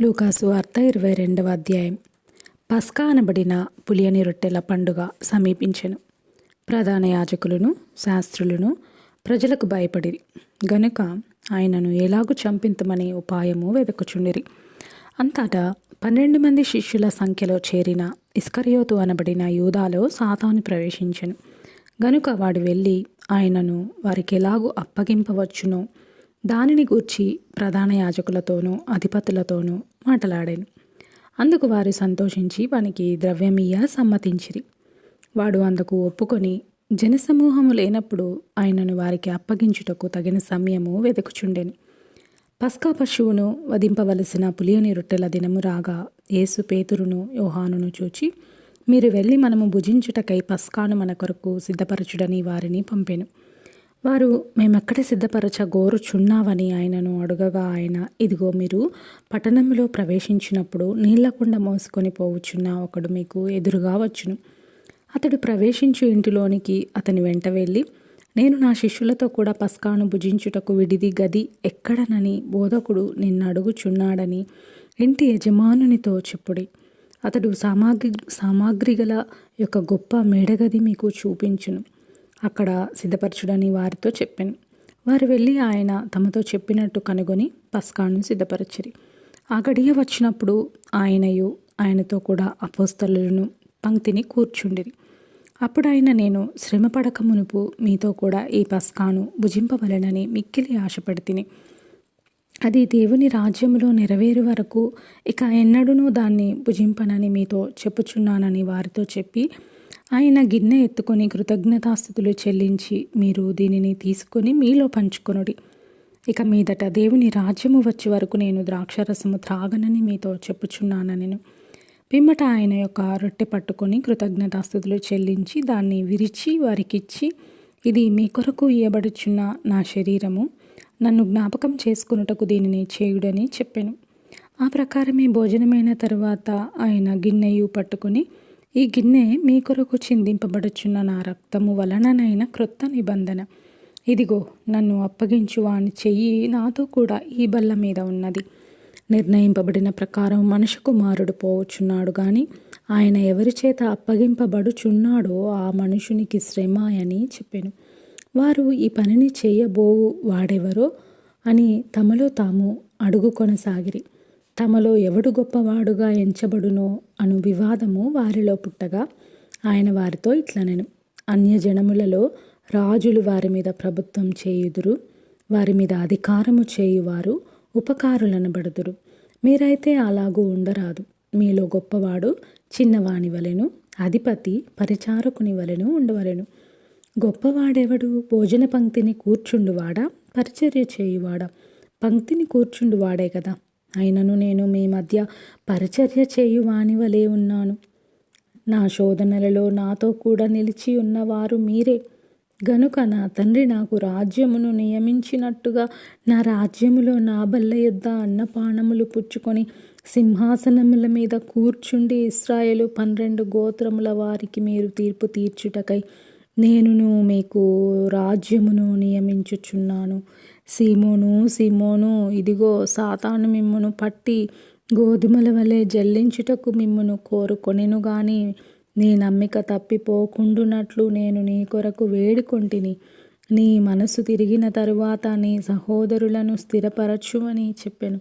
లూకాసు వార్త ఇరవై రెండవ అధ్యాయం. పస్కా అనబడిన పులియని రొట్టెల పండుగ సమీపించెను. ప్రధాన యాజకులను శాస్త్రులను ప్రజలకు భయపడిరి. గనుక ఆయనను ఎలాగూ చంపింతమని ఉపాయము వెదకుచుండిరి. అంతటా పన్నెండు మంది శిష్యుల సంఖ్యలో చేరిన ఇస్కరియోతు అనబడిన యూదాలో సాతాను ప్రవేశించెను. గనుక వాడు వెళ్ళి ఆయనను వారికి ఎలాగూ అప్పగింపవచ్చునో దానిని గూర్చి ప్రధాన యాజకులతోనూ అధిపతులతోనూ మాటలాడాను. అందుకు వారు సంతోషించి వానికి ద్రవ్యమీయ సమ్మతించిరి. వాడు అందుకు ఒప్పుకొని జనసమూహము లేనప్పుడు ఆయనను వారికి అప్పగించుటకు తగిన సమయము వెతుకుచుండెను. పస్కా పశువును వధింపవలసిన పులియని రొట్టెల దినము రాగా యేసు పేతురును యోహానును చూచి మీరు వెళ్ళి మనము భుజించుటకై పస్కాను మన కొరకు సిద్ధపరచుడని వారిని పంపెను. వారు మేమెక్కడ సిద్ధపరచ గోరుచున్నావని ఆయనను అడుగగా ఆయన ఇదిగో మీరు పట్టణంలో ప్రవేశించినప్పుడు నీళ్ళకుండా మోసుకొని పోవుచున్న ఒకడు మీకు ఎదురుగా వచ్చును. అతడు ప్రవేశించు ఇంటిలోనికి అతని వెంట వెళ్ళి నేను నా శిష్యులతో కూడా పస్కాను భుజించుటకు విడిది గది ఎక్కడనని బోధకుడు నిన్ను అడుగుచున్నాడని ఇంటి యజమానునితో చెప్పుడి. అతడు సామాగ్రి సామాగ్రి గల యొక్క గొప్ప మేడగది మీకు చూపించును. అక్కడ సిద్ధపరచుడని వారితో చెప్పాను. వారు వెళ్ళి ఆయన తమతో చెప్పినట్టు కనుగొని పస్కాను సిద్ధపరచిరి. ఆ గడియ వచ్చినప్పుడు ఆయనయు ఆయనతో కూడా అపోస్తలను పంక్తిని కూర్చుండిరి. అప్పుడు ఆయన నేను శ్రమపడక మునుపు మీతో కూడా ఈ పస్కాను భుజింపవలనని మిక్కిలి ఆశపడితిని. అది దేవుని రాజ్యంలో నెరవేరు వరకు ఇక ఎన్నడూనూ దాన్ని భుజింపనని మీతో చెప్పుచున్నానని వారితో చెప్పి ఆయన గిన్నె ఎత్తుకొని కృతజ్ఞతాస్థుతులు చెల్లించి మీరు దీనిని తీసుకొని మీలో పంచుకొనుడి. ఇక మీదట దేవుని రాజ్యము వచ్చే వరకు నేను ద్రాక్షరసము త్రాగనని మీతో చెప్పుచున్నాను నేను పిమ్మట ఆయన యొక్క రొట్టె పట్టుకొని కృతజ్ఞతాస్థుతులు చెల్లించి దాన్ని విరిచి వారికిచ్చి ఇది మీ కొరకు ఇయ్యబడుచున్న నా శరీరము. నన్ను జ్ఞాపకం చేసుకున్నటకు దీనిని చేయుడని చెప్పాను. ఆ ప్రకారమే భోజనమైన తరువాత ఆయన గిన్నెయు పట్టుకొని ఈ గిన్నె మీ కొరకు చిందింపబడుచున్న నా రక్తము వలననైన క్రొత్త నిబంధన. ఇదిగో నన్ను అప్పగించు అని చెయ్యి నాతో కూడా ఈ బల్ల మీద ఉన్నది. నిర్ణయింపబడిన ప్రకారం మనుషు కుమారుడు పోవచ్చున్నాడు కానీ ఆయన ఎవరి చేత అప్పగింపబడుచున్నాడో ఆ మనుషునికి శ్రమ అని చెప్పాను. వారు ఈ పనిని చేయబోవు వాడెవరో అని తమలో తాము అడుగు కొనసాగిరి. తమలో ఎవడు గొప్పవాడుగా ఎంచబడునో అను వివాదము వారిలో పుట్టగా ఆయన వారితో ఇట్లనెను. అన్యజనములలో రాజులు వారి మీద ప్రభుత్వం చేయుదురు వారి మీద అధికారము చేయువారు ఉపకారులనబడుదురు. మీరైతే అలాగూ ఉండరాదు. మీలో గొప్పవాడు చిన్నవాని వలెను అధిపతి పరిచారకుని వలెను ఉండవలెను. గొప్పవాడెవడు? భోజన పంక్తిని కూర్చుండువాడా? పరిచర్య చేయువాడా? పంక్తిని కూర్చుండువాడే కదా. అయినను నేను మీ మధ్య పరిచర్య చేయువాని వలె ఉన్నాను. నా శోధనలలో నాతో కూడా నిలిచి ఉన్నవారు మీరే. గనుక నా తండ్రి నాకు రాజ్యమును నియమించినట్టుగా నా రాజ్యములో నా బల్ల యుద్ధ అన్నపానములు పుచ్చుకొని సింహాసనముల మీద కూర్చుండి ఇస్రాయేలు పన్నెండు గోత్రముల వారికి మీరు తీర్పు తీర్చుటకై నేనును మీకు రాజ్యమును నియమించుచున్నాను. సీమోను సీమోను ఇదిగో సాతాను మిమ్మును పట్టి గోధుమల వలె జల్లించుటకు మిమ్మును కోరుకొనెను గాని నీ నమ్మిక తప్పిపోకుండునట్లు నేను నీ కొరకు వేడుకొంటిని. నీ మనసు తిరిగిన తరువాత నీ సహోదరులను స్థిరపరచుమని చెప్పాను.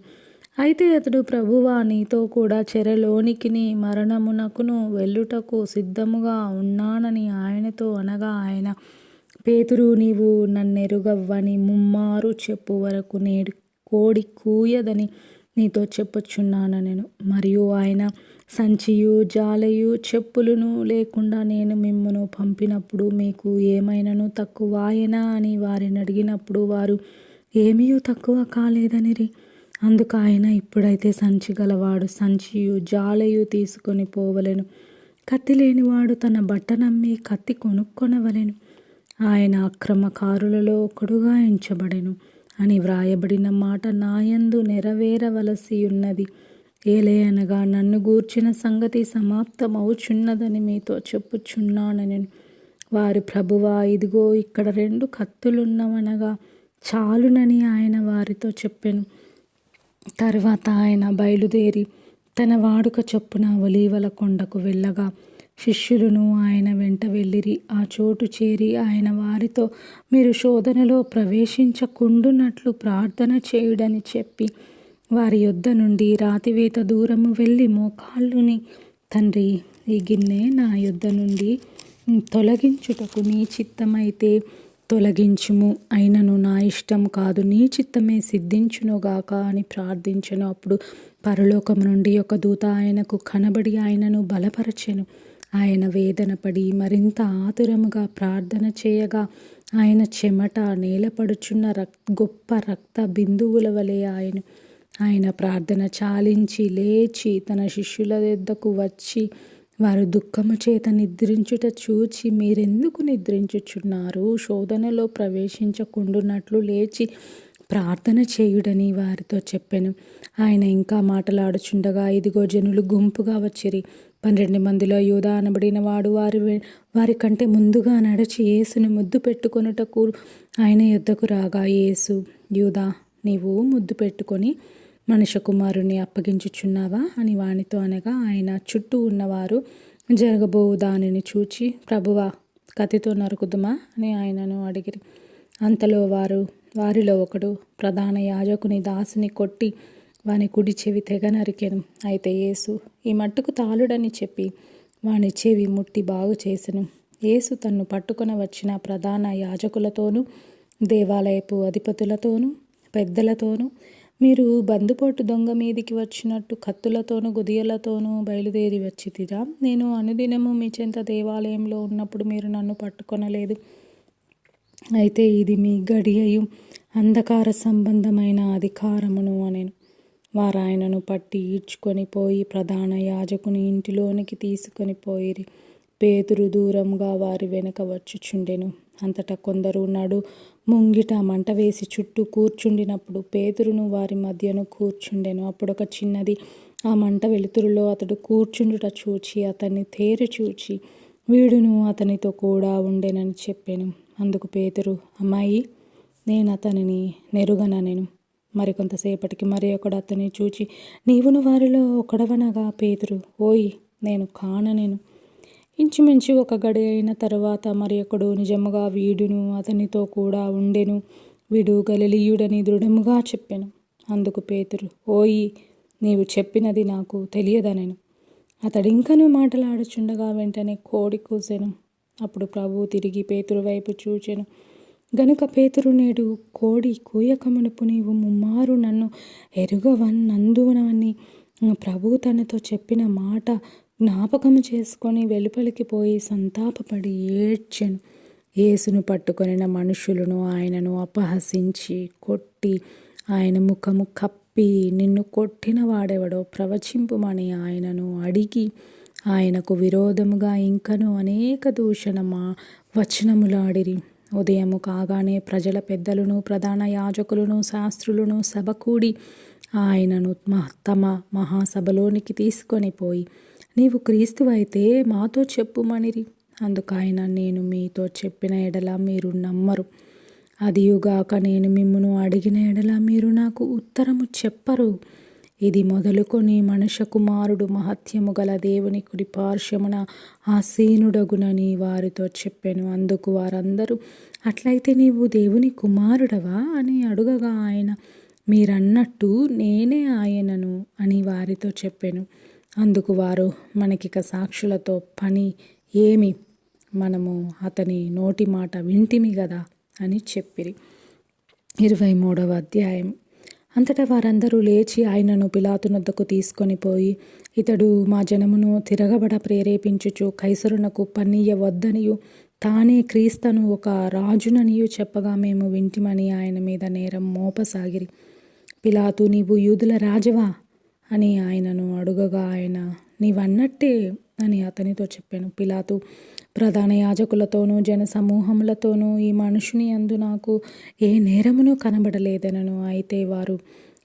అయితే అతడు ప్రభువా నీతో కూడా చెరలోనికిని మరణమునకును వెళ్ళుటకు సిద్ధముగా ఉన్నానని ఆయనతో అనగా ఆయన పేతురు నీవు నన్నెరుగవ్వని ముమ్మారు చెప్పు వరకు నేడు కోడి కూయదని నీతో చెప్పొచ్చున్నాను నేను. మరియు ఆయన సంచియు జాలయు చెప్పులను లేకుండా నేను మిమ్మను పంపినప్పుడు మీకు ఏమైనాను తక్కువయనా అని వారిని అడిగినప్పుడు వారు ఏమీ తక్కువ కాలేదనిరి అందుకు ఆయన ఇప్పుడైతే సంచి గలవాడు. సంచియు జాలయు తీసుకొని పోవలెను. కత్తి లేనివాడు తన బట్టనమ్మి కత్తి కొనుక్కొనవలెను. ఆయన అక్రమకారులలో ఒకడుగా ఎంచబడెను అని వ్రాయబడిన మాట నాయందు నెరవేరవలసి ఉన్నది ఏలే అనగా నన్ను గూర్చిన సంగతి సమాప్తమవుచున్నదని మీతో చెప్పుచున్నానని. వారి ప్రభువా ఇదిగో ఇక్కడ రెండు కత్తులున్నవనగా చాలునని ఆయన వారితో చెప్పాను. తర్వాత ఆయన బయలుదేరి తన వాడుక చొప్పున ఒలీవల కొండకు వెళ్ళగా శిష్యులను ఆయన వెంట వెళ్ళిరి. ఆ చోటు చేరి ఆయన వారితో మీరు శోధనలో ప్రవేశించకుండునట్లు ప్రార్థన చేయుడని చెప్పి వారి యొద్ద నుండి రాతివేత దూరము వెళ్ళి మోకాళ్ళుని తండ్రి ఈ గిన్నె నా యొద్ద నుండి తొలగించుటకు నీ చిత్తమైతే తొలగించుము. అయినను నా ఇష్టం కాదు. నీ చిత్తమే సిద్ధించునుగాక అని ప్రార్థించను. అప్పుడు పరలోకము నుండి ఒక దూత ఆయనకు కనబడి ఆయనను బలపరచెను. ఆయన వేదన పడి మరింత ఆతురముగా ప్రార్థన చేయగా ఆయన చెమట నేలపడుచున్న రక్ గొప్ప రక్త బిందువుల వలె ఆయన ఆయన ప్రార్థన చాలించి లేచి తన శిష్యుల వద్దకు వచ్చి వారు దుఃఖము చేత నిద్రించుట చూచి మీరెందుకు నిద్రించుచున్నారు? శోధనలో ప్రవేశించకుండునట్లు లేచి ప్రార్థన చేయుడని వారితో చెప్పాను. ఆయన ఇంకా మాటలాడుచుండగా ఇదిగో జనులు గుంపుగా వచ్చిరి. పన్నెండు మందిలో యూదా అనబడిన వాడు వారి వారి కంటే ముందుగా నడిచి యేసుని ముద్దు పెట్టుకొనుటకు ఆయన యుద్ధకు రాగా యేసు యూదా నీవు ముద్దు పెట్టుకొని మనుష్య కుమారుని అప్పగించుచున్నావా? అని వానితో అనగా ఆయన చుట్టూ ఉన్నవారు జరగబోవు దానిని చూచి ప్రభువా కత్తితో నరుకుదుమా? అని ఆయనను అడిగిరి. అంతలో వారు వారిలో ఒకడు ప్రధాన యాజకుని దాసుని కొట్టి వాని కుడి చెవి తెగ నరికెను. అయితే యేసు ఈ మట్టుకు తాలుడని చెప్పి వాని చెవి ముట్టి బాగు చేసెను. యేసు తన్ను పట్టుకొని వచ్చిన ప్రధాన యాజకులతోనూ దేవాలయపు అధిపతులతోనూ పెద్దలతోనూ మీరు బందుపోటు దొంగ మీదికి వచ్చినట్టు కత్తులతోనూ గుదియలతోనూ బయలుదేరి వచ్చితిరా. నేను అనుదినము మీ చెంత దేవాలయంలో ఉన్నప్పుడు మీరు నన్ను పట్టుకొనలేదు. అయితే ఇది మీ గడియయు అంధకార సంబంధమైన అధికారమును అనేను. వారు ఆయనను పట్టి ఈడ్చుకొని పోయి ప్రధాన యాజకుని ఇంటిలోనికి తీసుకొని పోయిరి. పేతురు దూరంగా వారి వెనుక వచ్చుచుండెను. అంతటా కొందరు నడు ముంగిట మంట వేసి చుట్టూ కూర్చుండినప్పుడు పేతురును వారి మధ్యను కూర్చుండెను. అప్పుడు ఒక చిన్నది ఆ మంట వెలుతురులో అతడు కూర్చుండుట చూచి అతన్ని తేరు చూచి వీడును అతనితో కూడా ఉండేనని చెప్పాను. అందుకు పేతురు అమ్మాయి నేను అతనిని నెరుగననెను. మరికొంతసేపటికి మరి ఒకడు అతని చూచి నీవును వారిలో ఒకడవనగా పేతురు ఓయ్ నేను కాననేను. ఇంచుమించు ఒక గడి అయిన తరువాత మరి ఒకడు నిజముగా వీడును అతనితో కూడా ఉండెను వీడు గలలీయుడని దృఢముగా చెప్పాను. అందుకు పేతురు ఓయి నీవు చెప్పినది నాకు తెలియదనెను. అతడింకను మాటలాడుచుండగా వెంటనే కోడి కూసెను. అప్పుడు ప్రభువు తిరిగి పేతురు వైపు చూచెను. గనుక పేతురు నేడు కోడి కూయకమునుపు నీవు ముమ్మారు నన్ను ఎరుగవన్నందువనని ప్రభు తనతో చెప్పిన మాట జ్ఞాపకము చేసుకొని వెలుపలికి పోయి సంతాపపడి ఏడ్చెను. యేసును పట్టుకొనిన మనుషులను ఆయనను అపహసించి కొట్టి ఆయన ముఖము కప్పి నిన్ను కొట్టిన వాడెవడో ప్రవచింపుమని ఆయనను అడిగి ఆయనకు విరోధముగా ఇంకను అనేక దూషణ మా వచనములాడిరి. ఉదయము కాగానే ప్రజల పెద్దలను ప్రధాన యాజకులను శాస్త్రులను సభకూడి ఆయనను తమ మహాసభలోనికి తీసుకొని పోయి నీవు క్రీస్తు అయితే మాతో చెప్పుమనిరి అందుకైన నేను మీతో చెప్పిన ఎడల మీరు నమ్మరు. అదియుగాక నేను మిమ్మను అడిగిన ఎడల మీరు నాకు ఉత్తరము చెప్పరు. ఇది మొదలుకొని మనుష్య కుమారుడు మహత్యము గల దేవుని కుడి పార్శ్వమున ఆసీనుడగునని వారితో చెప్పాను. అందుకు వారందరూ అట్లయితే నీవు దేవుని కుమారుడవా? అని అడుగగా ఆయన మీరన్నట్టు నేనే ఆయనను అని వారితో చెప్పాను. అందుకు వారు మనకిక సాక్షులతో పని ఏమి? మనము అతని నోటి మాట వింటిమి కదా అని చెప్పిరి. ఇరవై మూడవ అధ్యాయం అంతటా వారందరూ లేచి ఆయనను పిలాతునొద్దకు తీసుకొని పోయి ఇతడు మా జనమును తిరగబడ ప్రేరేపించుచు కైసరునకు పన్నీయ వద్దనియు. తానే క్రీస్తను ఒక రాజుననియు చెప్పగా మేము వింటిమని ఆయన మీద నేరం మోపసాగిరి. పిలాతు నీవు యూదుల రాజవా అని ఆయనను అడుగగా ఆయన నీవన్నట్టే అని అతనితో చెప్పాను. పిలాతు ప్రధాన యాజకులతోనూ జన సమూహములతోనూ ఈ మనుషుని అందు నాకు ఏ నేరమును కనబడలేదనను. అయితే వారు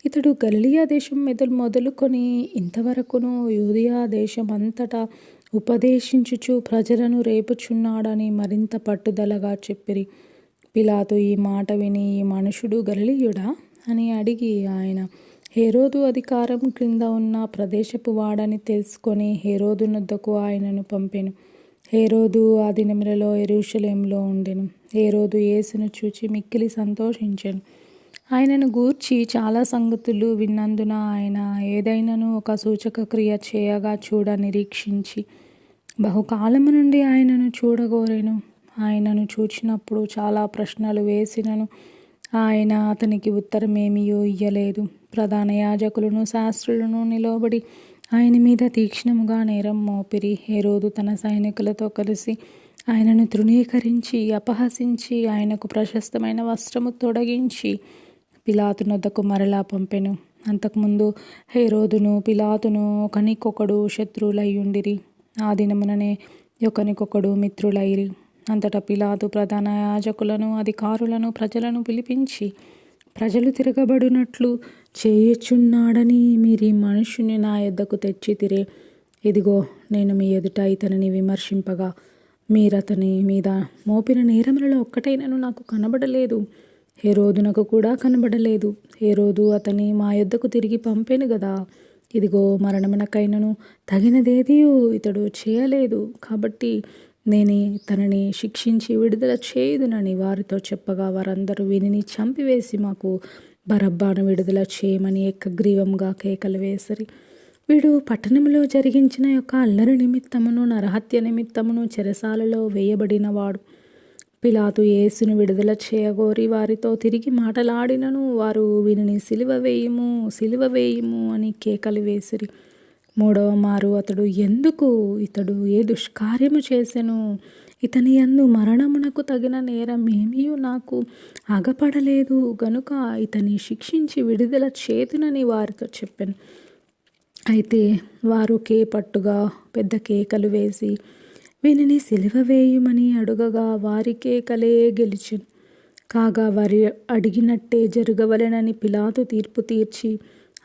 ఇతడు గలిలియా దేశం మెదలు మొదలుకొని ఇంతవరకును యూదియా దేశం అంతటా ఉపదేశించుచు ప్రజలను రేపుచున్నాడని మరింత పట్టుదలగా చెప్పిరి. పిలాతో ఈ మాట విని ఈ మనుషుడు గలిలియుడా అని అడిగి ఆయన హేరోదు అధికారం క్రింద ఉన్న ప్రదేశపు వాడని తెలుసుకొని హేరోదునొద్దకు ఆయనను పంపెను. హేరోదు ఆ దినములలో ఎరుషలేంలో ఉండెను. హేరోదు యేసును చూచి మిక్కిలి సంతోషించాను. ఆయనను గూర్చి చాలా సంగతులు విన్నందున ఆయన ఏదైనాను ఒక సూచక క్రియ చేయగా చూడ నిరీక్షించి బహుకాలము నుండి ఆయనను చూడగోరేను. ఆయనను చూచినప్పుడు చాలా ప్రశ్నలు వేసినను. ఆయన అతనికి ఉత్తరమేమియో ఇయ్యలేదు. ప్రధాన యాజకులను శాస్త్రులను నిలబడి ఆయన మీద తీక్ష్ణముగా నేరం మోపిరి. హేరోదు తన సైనికులతో కలిసి ఆయనను తృణీకరించి అపహసించి ఆయనకు ప్రశస్తమైన వస్త్రము తొడగించి పిలాతునొద్దకు మరలా పంపెను. అంతకుముందు హేరోదును పిలాతును ఒకనికొకడు శత్రువులయ్యుండిరి. ఆ దినముననే ఒకనికొకడు మిత్రులైరి. అంతటా పిలాతు ప్రధాన యాజకులను అధికారులను ప్రజలను పిలిపించి ప్రజలు తిరగబడినట్లు చేయుచున్నాడని మీరు మనుషుని నా యొద్దకు తెచ్చితిరే. ఇదిగో నేను మీ ఎదుట ఇతనిని విమర్శింపగా మీరతని మీద మోపిన నేరములలో ఒక్కటైనను నాకు కనబడలేదు. ఏ రోజు నాకు కూడా కనబడలేదు. ఏ రోజు అతని మా యొద్దకు తిరిగి పంపాను గదా. ఇదిగో మరణమునకైనను తగినదేదియు ఇతడు చేయలేదు. కాబట్టి నేను తనని శిక్షించి విడుదల చేయదునని వారితో చెప్పగా వారందరూ వినిని చంపివేసి మాకు బరబ్బాను విడుదల చేయమని ఏకగ్రీవంగా కేకలు వేసరి వీడు పట్టణంలో జరిగించిన యొక్క అల్లరి నిమిత్తమును నరహత్య నిమిత్తమును చెరసాలలో వేయబడినవాడు. పిలాతు యేసును విడుదల చేయగోరి వారితో తిరిగి మాటలాడినను వారు వీనిని సిలువ వేయము సిలువ వేయము అని కేకలు వేసిరి మూడవ మారు అతడు ఎందుకు? ఇతడు ఏ దుష్కార్యము చేసెను? ఇతని అందు మరణమునకు తగిన నేరం ఏమీ నాకు ఆగపడలేదు. గనుక ఇతని శిక్షించి విడుదల చేతునని వారితో చెప్పాను. అయితే వారు కేపట్టుగా పెద్ద కేకలు వేసి వీనిని సిలువ వేయుమని అడుగగా వారి కేకలే గెలిచెను. కాగా వారి అడిగినట్టే జరగవలెనని పిలాతు తీర్పు తీర్చి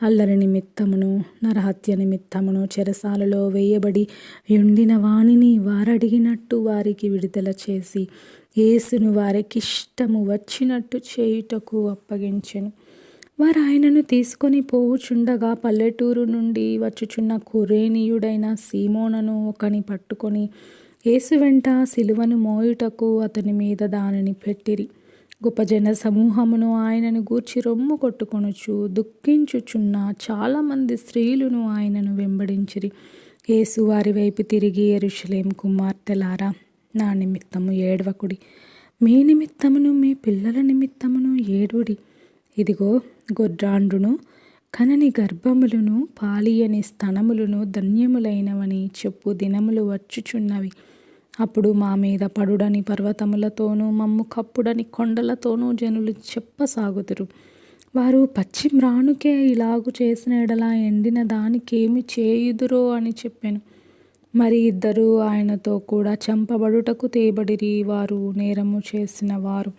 అల్లరి నిమిత్తమును నరహత్య నిమిత్తమును చెరసాలలో వేయబడి ఎండిన వాణిని వారడిగినట్టు వారికి విడుదల చేసి యేసును వారికిష్టము వచ్చినట్టు చేయుటకు అప్పగించెను. వారు ఆయనను తీసుకొని పోవుచుండగా పల్లెటూరు నుండి వచ్చుచున్న కురేనీయుడైన సీమోనను ఒకని పట్టుకొని యేసు వెంట సిలువను మోయుటకు అతని మీద దానిని పెట్టిరి. గొప్ప జన సమూహమును ఆయనను గూర్చి రొమ్ము కొట్టుకొనుచు దుఃఖించుచున్న చాలామంది స్త్రీలను ఆయనను వెంబడించిరి. యేసు వారి వైపు తిరిగి ఎరుషలేం కుమార్తెలారా నా నిమిత్తము ఏడవకుడి. మీ నిమిత్తమును మీ పిల్లల నిమిత్తమును ఏడుడి. ఇదిగో గొడ్రాండును కనని గర్భములను పాలియని స్తనములను ధన్యములైనవని చెప్పు దినములు వచ్చుచున్నవి. అప్పుడు మా మీద పడుడని పర్వతములతోనూ మమ్ము కప్పుడని కొండలతోనూ జనులు చెప్పసాగుతురు. వారు పశ్చిమ రానుకే ఇలాగు చేసిన ఎడలా ఎండిన దానికేమి చేయుదురో అని చెప్పాను. మరి ఇద్దరు ఆయనతో కూడా చంపబడుటకు తేబడిరి వారు నేరము చేసిన వారు.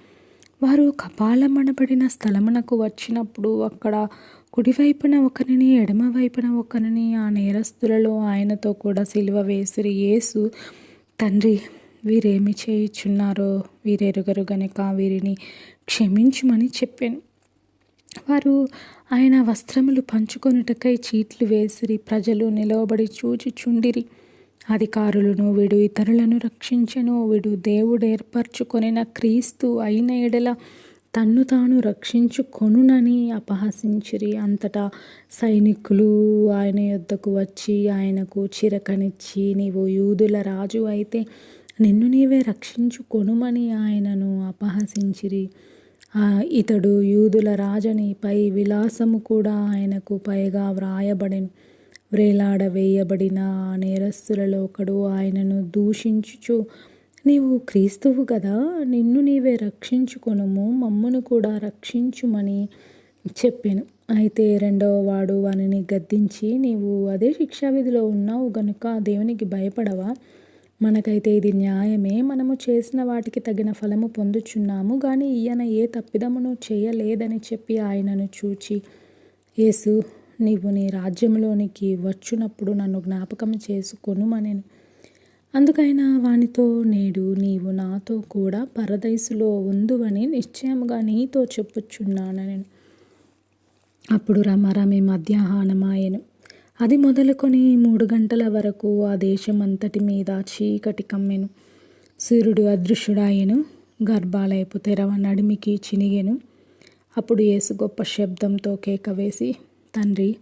వారు కపాలమనబడిన స్థలమునకు వచ్చినప్పుడు అక్కడ కుడివైపున ఒకరిని ఎడమవైపున ఒకరిని ఆ నేరస్తులలో ఆయనతో కూడా సిలువ వేసిరి. యేసు తండ్రి వీరేమి చేయుచున్నారో వీరెరుగరు గనుక వీరిని క్షమించుమని చెప్పాను. వారు ఆయన వస్త్రములు పంచుకొనుటకై చీట్లు వేసిరి ప్రజలు నిలవబడి చూచిచుండిరి. అధికారులను వీడు ఇతరులను రక్షించను వీడు దేవుడు ఏర్పరచుకొనిన క్రీస్తు అయిన ఎడల తన్ను తాను రక్షించుకొనునని అపహసించిరి. అంతటా సైనికులు ఆయన యొద్దకు వచ్చి ఆయనకు చిరకనిచ్చి నీవు యూదుల రాజు అయితే నిన్ను నీవే రక్షించుకొనుమని ఆయనను అపహసించిరి. ఇతడు యూదుల రాజని పై విలాసము కూడా ఆయనకు పైగా వ్రాయబడిన వ్రేలాడ వేయబడిన నేరస్తులలో ఒకడు ఆయనను దూషించుచు నీవు క్రీస్తువు కదా నిన్ను నీవే రక్షించుకొనుము మమ్మను కూడా రక్షించుమని చెప్పాను. అయితే రెండవ వాడు వానిని గద్దించి నీవు అదే శిక్షావిధిలో ఉన్నావు గనుక దేవునికి భయపడవా? మనకైతే ఇది న్యాయమే. మనము చేసిన వాటికి తగిన ఫలము పొందుచున్నాము కానీ ఈయన ఏ తప్పిదమును చేయలేదని చెప్పి ఆయనను చూచి యేసు నీవు నీ రాజ్యంలోనికి వచ్చునప్పుడు నన్ను జ్ఞాపకం చేసుకొనుమనెను అందుకైనా వానితో నేడు నీవు నాతో కూడా పరదైసులో ఉందువని నిశ్చయముగా నీతో చెప్పుచున్నాను నేను అప్పుడు రమారమి మధ్యాహ్నమాయను. అది మొదలుకొని మూడు గంటల వరకు ఆ దేశం అంతటి మీద చీకటి కమ్మెను. సూర్యుడు అదృశ్యుడాయెను గర్భాలయపు తెరవ నడిమికి చినిగెను. అప్పుడు యేసు గొప్ప శబ్దంతో కేక వేసి తండ్రి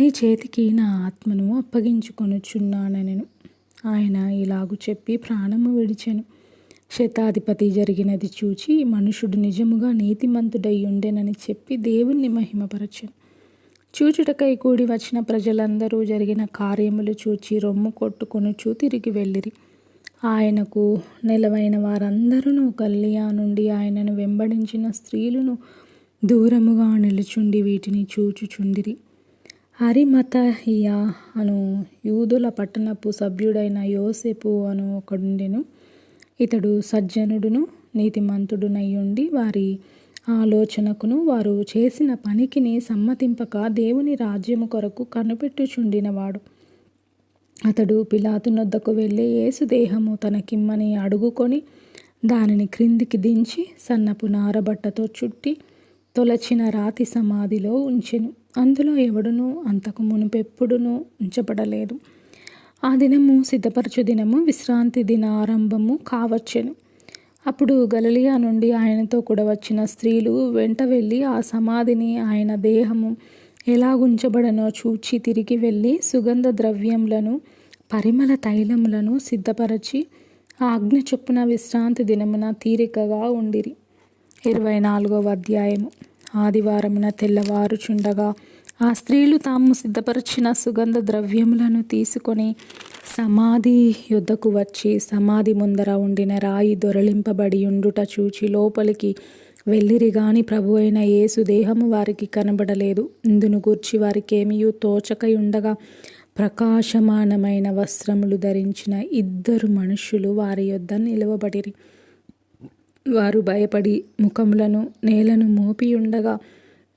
నీ చేతికి నా ఆత్మను అప్పగించుకొనుచున్నాను నేను ఆయన ఇలాగు చెప్పి ప్రాణము విడిచెను. శతాధిపతి జరిగినది చూచి మనుషుడు నిజముగా నీతిమంతుడై ఉండెనని చెప్పి దేవుణ్ణి మహిమపరచాను. చూచుటకై కూడి వచ్చిన ప్రజలందరూ జరిగిన కార్యములు చూచి రొమ్ము కొట్టుకొనుచూ తిరిగి వెళ్ళిరి. ఆయనకు నెలవైన వారందరూ కల్లియా నుండి ఆయనను వెంబడించిన స్త్రీలను దూరముగా నిలుచుండి వీటిని చూచుచుండిరి. హరిమతహియా అను యూదుల పట్టణపు సభ్యుడైన యోసేపు అను ఒకడుండెను. ఇతడు సజ్జనుడును నీతిమంతుడునయ్యుండి వారి ఆలోచనకును వారు చేసిన పనికిని సమ్మతింపక దేవుని రాజ్యము కొరకు కనిపెట్టుచుండినవాడు. అతడు పిలాతునొద్దకు వెళ్ళి దేహము తనకిమ్మని అడుగుకొని దానిని క్రిందికి దించి సన్నపు నారబట్టతో చుట్టి తొలచిన రాతి సమాధిలో ఉంచెను. అందులో ఎవడునూ అంతకు మునుపెప్పుడునూ ఉంచబడలేదు. ఆ దినము సిద్ధపరచు దినము విశ్రాంతి దిన ఆరంభము కావచ్చెను. అప్పుడు గలలియా నుండి ఆయనతో కూడా వచ్చిన స్త్రీలు వెంట వెళ్ళి ఆ సమాధిని ఆయన దేహము ఎలాగుంచబడనో చూచి తిరిగి వెళ్ళి సుగంధ ద్రవ్యములను పరిమళ తైలములను సిద్ధపరచి ఆ అగ్ని చొప్పున విశ్రాంతి దినమున తీరికగా ఉండిరి. ఇరవై నాలుగవ అధ్యాయము. ఆదివారమున తెల్లవారుచుండగా ఆ స్త్రీలు తాము సిద్ధపరిచిన సుగంధ ద్రవ్యములను తీసుకొని సమాధి యుద్ధకు వచ్చి సమాధి ముందర ఉండిన రాయి దొరలింపబడి ఉండుట చూచి లోపలికి వెళ్ళిరి గాని ప్రభు అయిన యేసు దేహము వారికి కనబడలేదు. ఇందును గూర్చి వారికి తోచకై ఉండగా ప్రకాశమానమైన వస్త్రములు ధరించిన ఇద్దరు మనుషులు వారి యొద్ద నిలవబడిరి. వారు భయపడి ముఖములను నేలను మోపి ఉండగా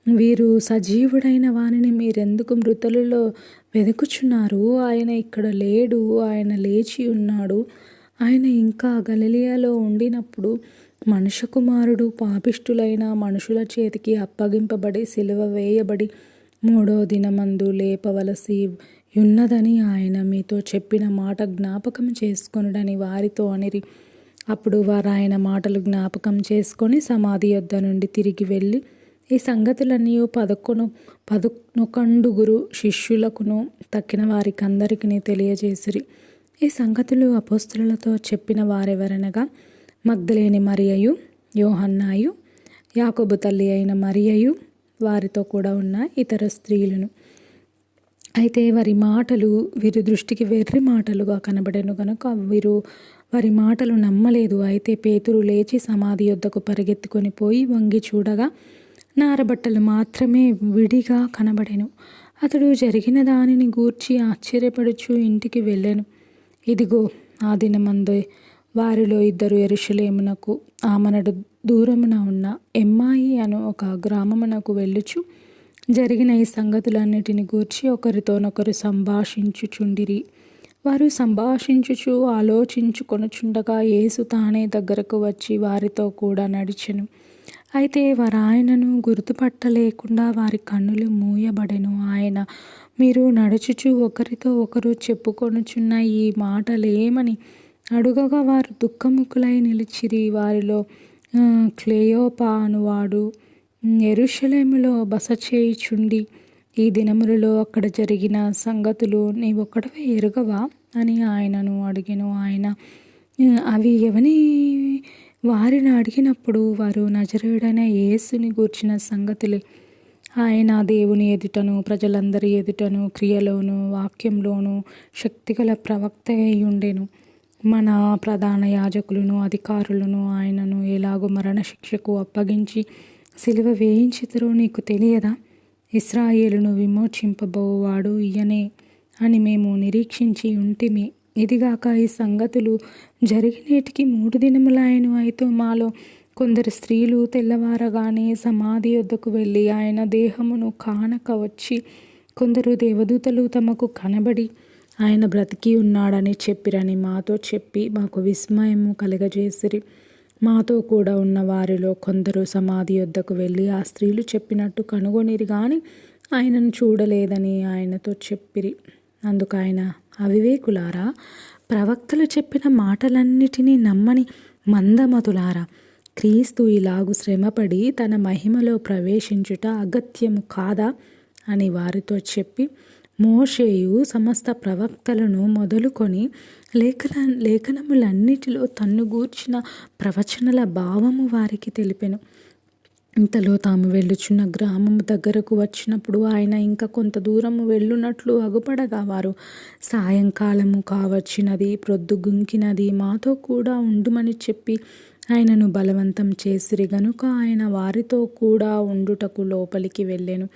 వీరు సజీవుడైన వానిని మీరెందుకు మృతులలో వెతుకుచున్నారు ఆయన ఇక్కడ లేడు ఆయన లేచి ఉన్నాడు. ఆయన ఇంకా గలిలియాలో ఉండినప్పుడు మనుష కుమారుడు పాపిష్టులైన మనుషుల చేతికి అప్పగింపబడి సిలువ వేయబడి మూడో దినమందు లేపవలసి ఉన్నదని ఆయన మీతో చెప్పిన మాట జ్ఞాపకం చేసుకొనుడని వారితో అనిరి. అప్పుడు వారు ఆయన మాటలు జ్ఞాపకం చేసుకొని సమాధి యొద్ద నుండి తిరిగి వెళ్ళి ఈ సంగతులన్నీ పదకొను పదకొనొకండుగురు శిష్యులకును తక్కిన వారికి అందరికీ తెలియజేసిరి. ఈ సంగతులు అపోస్తులతో చెప్పిన వారెవరనగా మగ్ధలేని మరియయు యోహన్నాయు యాకోబు తల్లి అయిన మరియయు వారితో కూడా ఉన్న ఇతర స్త్రీలను. అయితే వారి మాటలు వీరి దృష్టికి వెర్రి మాటలుగా కనబడేను కనుక వీరు వారి మాటలు నమ్మలేదు. అయితే పేతురు లేచి సమాధి యొద్దకు పరిగెత్తుకొని పోయి వంగి చూడగా నారబట్టలు మాత్రమే విడిగా కనబడెను. అతడు జరిగిన దానిని గూర్చి ఆశ్చర్యపడుచు ఇంటికి వెళ్ళాను. ఇదిగో ఆ దినమందు వారిలో ఇద్దరు ఎరుషులేమునకు ఆమెనడు దూరమున ఉన్న ఎమ్మాయి అను ఒక గ్రామమునకు వెళ్ళుచు జరిగిన ఈ సంగతులన్నిటిని గూర్చి ఒకరితోనొకరు సంభాషించుచుండిరి. వారు సంభాషించుచు ఆలోచించుకొనుచుండగా యేసు తానే దగ్గరకు వచ్చి వారితో కూడా నడిచెను. అయితే వారాయనను గుర్తుపట్టలేకుండా వారి కన్నులు మూయబడెను. ఆయన మీరు నడుచుచు ఒకరితో ఒకరు చెప్పుకొనుచున్న ఈ మాటలేమని అడుగగా వారు దుఃఖముఖులై నిలిచిరి. వారిలో క్లేయోపా అనువాడు ఎరుషలేములో బస చేయుచుండి ఈ దినములలో అక్కడ జరిగిన సంగతులు నీవొక్కడవే ఎరుగవా? అని ఆయనను అడిగాను. ఆయన అవి ఎవని? వారిని అడిగినప్పుడు వారు నజరేయుడైన యేసుని గూర్చిన సంగతులే. ఆయన దేవుని ఎదుటను ప్రజలందరి ఎదుటను క్రియలోను వాక్యంలోను శక్తిగల ప్రవక్త అయి ఉండెను. మన ప్రధాన యాజకులను అధికారులను ఆయనను ఎలాగో మరణశిక్షకు అప్పగించి సిలువ వేయించితరో నీకు తెలియదా? ఇస్రాయేలును విమోచింపబోవాడు ఈయనే అని మేము నిరీక్షించి ఉంటిమి. ఇదిగాక ఈ సంగతులు జరిగినేటికి మూడు దినములాయను అయితే మాలో కొందరు స్త్రీలు తెల్లవారగానే సమాధి వద్దకు వెళ్ళి ఆయన దేహమును కానక వచ్చి కొందరు దేవదూతలు తమకు కనబడి ఆయన బ్రతికి ఉన్నాడని చెప్పిరని మాతో చెప్పి మాకు విస్మయము కలగజేసిరి. మాతో కూడా ఉన్న వారిలో కొందరు సమాధి వద్దకు వెళ్ళి ఆ స్త్రీలు చెప్పినట్టు కనుగొనిరి కానీ ఆయనను చూడలేదని ఆయనతో చెప్పిరి. అందుకు ఆయన అవివేకులారా ప్రవక్తలు చెప్పిన మాటలన్నిటినీ నమ్మని మందమతులారా క్రీస్తు ఇలాగు శ్రమపడి తన మహిమలో ప్రవేశించుట అగత్యము కాదా అని వారితో చెప్పి మోషేయు సమస్త ప్రవక్తలను మొదలుకొని లేఖన లేఖనములన్నిటిలో తన్ను గూర్చిన ప్రవచనల భావము వారికి తెలిపెను. ఇంతలో తాము వెళ్ళుచున్న గ్రామము దగ్గరకు వచ్చినప్పుడు ఆయన ఇంకా కొంత దూరము వెళ్ళునట్లు అగుపడగా వారు సాయంకాలము కావచ్చినది ప్రొద్దుగుంకినది మాతో కూడా ఉండుమని చెప్పి ఆయనను బలవంతం చేసిరి. గనుక ఆయన వారితో కూడా ఉండుటకు లోపలికి వెళ్ళాను.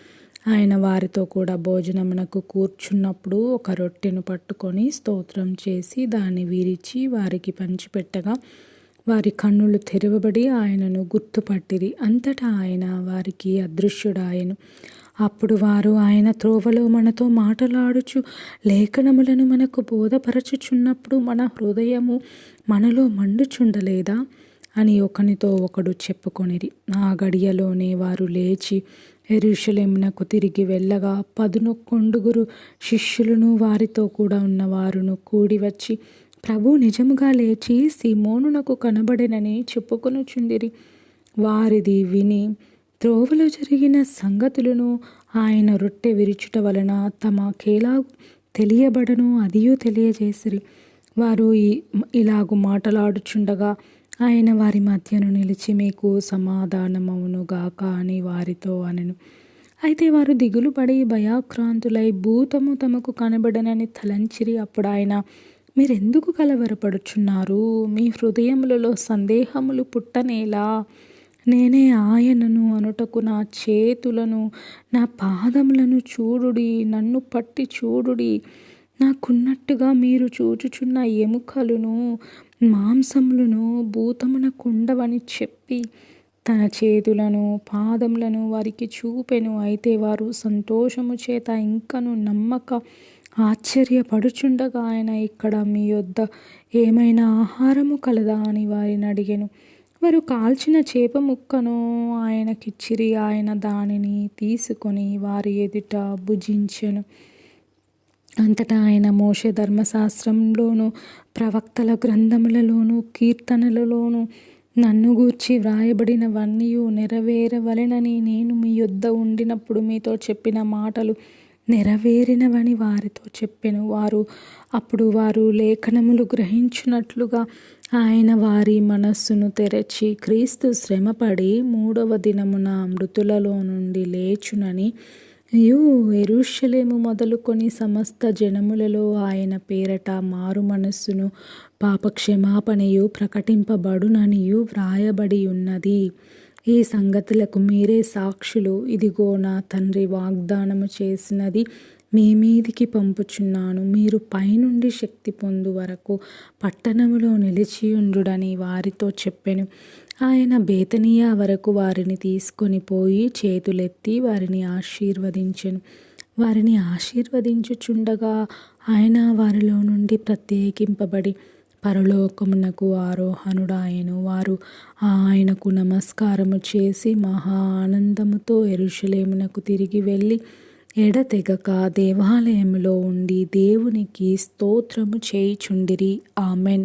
ఆయన వారితో కూడా భోజనమునకు కూర్చున్నప్పుడు ఒక రొట్టెను పట్టుకొని స్తోత్రం చేసి దాన్ని విరిచి వారికి పంచిపెట్టగా వారి కన్నులు తెరవబడి ఆయనను గుర్తుపట్టిరి. అంతటా ఆయన వారికి అదృశ్యుడాయను. అప్పుడు వారు ఆయన త్రోవలో మనతో మాటలాడుచు లేఖనములను మనకు బోధపరచుచున్నప్పుడు మన హృదయము మనలో మండుచుండలేదా? అని ఒకనితో ఒకడు చెప్పుకొనిరి. ఆ గడియలోనే వారు లేచి ఎరుషలేమునకు తిరిగి వెళ్ళగా పదునొక్కొండుగురు శిష్యులను వారితో కూడా ఉన్నవారును కూడి వచ్చి ప్రభు నిజముగా లేచి సిమోనునకు కనబడినని చెప్పుకొనుచుండిరి. వారిది విని త్రోవలో జరిగిన సంగతులను ఆయన రొట్టె విరుచుట వలన తమ కేలాగు తెలియబడను అదియూ తెలియజేసిరి. వారు ఇలాగు మాటలాడుచుండగా ఆయన వారి మధ్యను నిలిచి మీకు సమాధానమవునుగాక అని వారితో అనను. అయితే వారు దిగులు పడి భయాక్రాంతులై భూతము తమకు కనబడనని తలంచిరి. అప్పుడు ఆయన మీరెందుకు కలవరపడుచున్నారు? మీ హృదయములలో సందేహములు పుట్టనేలా? నేనే ఆయనను అనుటకు నా చేతులను నా పాదములను చూడుడి నన్ను పట్టి చూడుడి. నాకున్నట్టుగా మీరు చూచుచున్న ఎముకలను మాంసములను భూతమున కుండవని చెప్పి తన చేతులను పాదములను వారికి చూపెను. అయితే వారు సంతోషము చేత ఇంకను నమ్మక ఆశ్చర్యపడుచుండగా ఆయన ఇక్కడ మీ యొద్ద ఏమైనా ఆహారము కలదా? అని వారిని అడిగాను. వారు కాల్చిన చేప ముక్కను ఆయనకిచ్చిరి ఆయన దానిని తీసుకొని వారి ఎదుట భుజించెను. అంతటా ఆయన మోషే ధర్మశాస్త్రంలోను ప్రవక్తల గ్రంథములలోను కీర్తనలలోను నన్ను గూర్చి వ్రాయబడినవన్నీ నెరవేరవలెనని నేను మీ యొద్ద ఉండినప్పుడు మీతో చెప్పిన మాటలు నెరవేరినవని వారితో చెప్పెను. వారు అప్పుడు వారు లేఖనములు గ్రహించినట్లుగా ఆయన వారి మనస్సును తెరచి క్రీస్తు శ్రమపడి మూడవ దినమున మృతులలో నుండి లేచునని యూ ఎరుషలేము మొదలుకొని సమస్త జనములలో ఆయన పేరట మారు మనస్సును పాపక్షమాపణయు ప్రకటింపబడుననియు వ్రాయబడి ఉన్నది ఈ సంగతులకు మీరే సాక్షులు. ఇదిగో నా తండ్రి వాగ్దానము చేసినది మీ మీదికి పంపుచున్నాను. మీరు పైనుండి శక్తి పొందు వరకు పట్టణములో నిలిచియుండుడని వారితో చెప్పెను. ఆయన బేతనియా వరకు వారిని తీసుకొని పోయి చేతులెత్తి వారిని ఆశీర్వదించెను. వారిని ఆశీర్వదించుచుండగా ఆయన వారిలో నుండి ప్రత్యేకింపబడి పరలోకమునకు ఆరోహణుడాయను. వారు ఆయనకు నమస్కారము చేసి మహా ఆనందముతో ఎరుషలేమునకు తిరిగి వెళ్ళి ఎడతెగక దేవాలయంలో ఉండి దేవునికి స్తోత్రము చేయుచుండిరి. ఆమెన్.